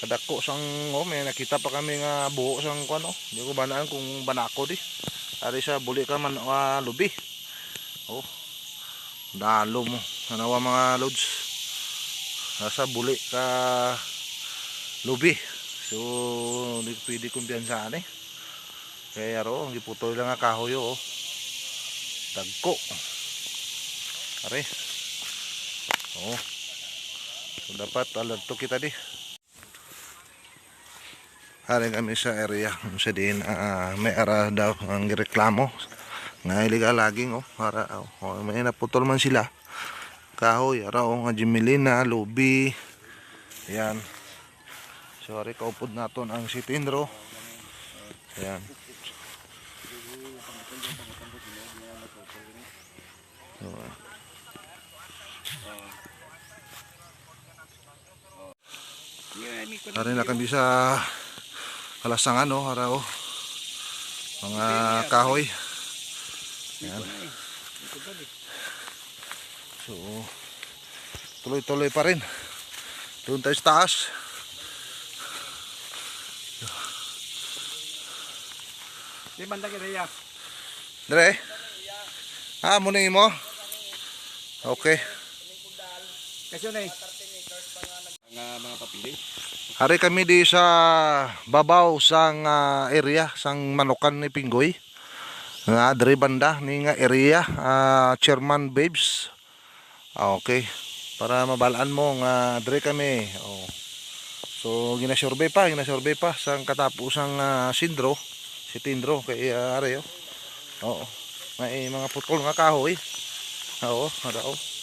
kadako sang oh may nakita pa kami nga buho sang kuan oh. Di ko banaan kung banako di. Ari sa buli ka man ah, lubi. Oh dalo mo. Nanawa mga loads nasa buli ka lubi. So hindi pwede kumpiyansaan eh. Kaya ro ang giputoy lang nga kahoy oh. Dagko. Are oh. So dapat alerto kita di Hari kami sa area. Sa din ah, may ara daw ang reklamo. Nga iliga laging oh para oh, oh, may naputol man sila. Kahoy ara oh nga Jimelina lubi. Yan sorry kaupod naton ang sitindro yan. Hari na kami sa kalasangan no, hara oh. Mga kahoy. Yan. So, tuloy-tuloy pa rin. Doon tayo sa taas. Di banda kita ya. Dire. Ah, muna mo. Okay. Kasi yun eh. Mga mga papili. Hari kami di sa babaw sang ah, area sang manukan ni Pinggoy. Nga diri banda ni nga area ah, Chairman Babes. Ah, okay. Para mabalaan mo nga diri kami. Oh. So ginasurvey pa, ginasurvey pa sang katapusang uh, sindro, si Tindro kay uh, are oh. Oo. May mga putol nga kahoy. Oo, ada oh.